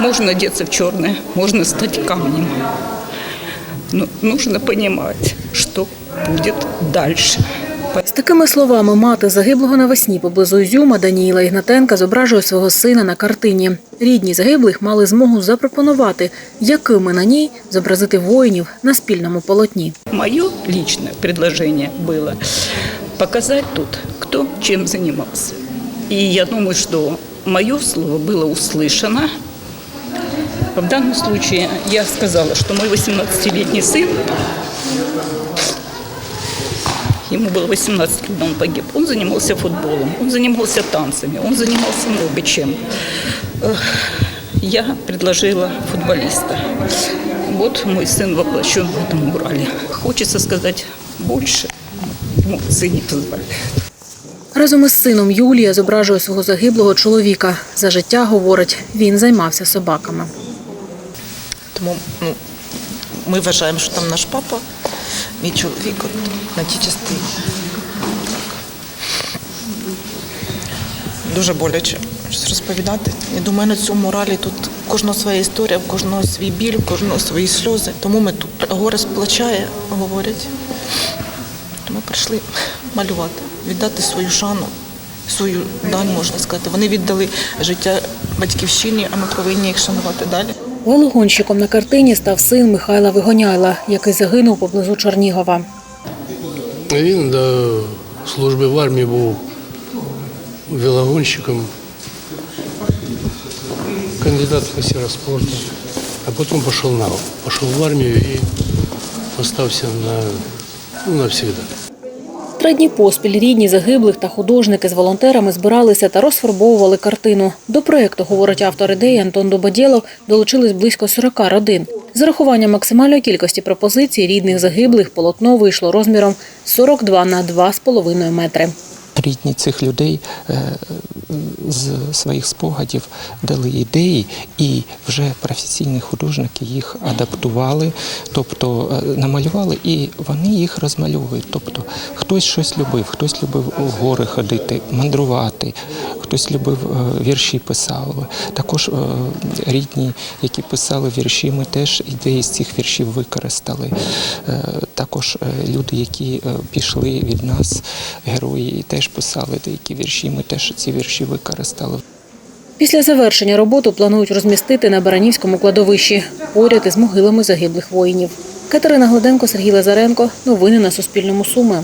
Можно одеться в черное, можно стать камнем. Но нужно понимать, что будет дальше. З такими словами мати загиблого навесні поблизу Ізюма Даніїла Ігнатенка зображує свого сина на картині. Рідні загиблих мали змогу запропонувати, якими на ній зобразити воїнів на спільному полотні. Мое личное предложение было показать тут, кто чем занимался. И я думаю, что мое слово было услышано. В данном случае я сказала, что мой 18-летний сын, ему было 18, когда он погиб, он занимался футболом, он занимался танцами, он занимался много чем. Эх, Я предложила футболиста. Вот мой сын воплощен в этом Урале. Хочется сказать больше, эмоции не позволяют. Разом із сином Юлія зображує свого загиблого чоловіка. За життя говорить, він займався собаками. Тому ну, ми вважаємо, що там наш папа, мій чоловік от, на тій частині. Дуже боляче щось розповідати. Я думаю, на цьому моралі тут у кожного своя історія, в кожного свій біль, у кожного свої сльози. Тому ми тут горе сплачає, говорять. Тому прийшли малювати, віддати свою шану, свою дань, можна сказати. Вони віддали життя батьківщині, а ми повинні їх шанувати далі. Велогонщиком на картині став син Михайла Вигоняйла, який загинув поблизу Чернігова. Він до служби в армії був велогонщиком, кандидат в мастера спорту, а потім пішов на пішов в армію і остався на, ну, навсегда. Три дні поспіль рідні загиблих та художники з волонтерами збиралися та розфарбовували картину. До проєкту, говорить автор ідеї Антон Дободєлов, долучились близько 40 родин. З урахуванням максимальної кількості пропозицій рідних загиблих полотно вийшло розміром 42 на 2,5 метри. Рідні цих людей е, з своїх спогадів дали ідеї, і вже професійні художники їх адаптували, тобто е, намалювали, і вони їх розмальовують. Тобто хтось щось любив, хтось любив у гори ходити, мандрувати, хтось любив е, вірші писав. Також рідні, які писали вірші, ми теж ідеї з цих віршів використали. Також люди, які пішли від нас, герої, теж писали деякі вірші. Ми теж ці вірші використали. Після завершення роботу планують розмістити на Баранівському кладовищі поряд із могилами загиблих воїнів. Катерина Гладенко, Сергій Лазаренко. Новини на Суспільному. Суми.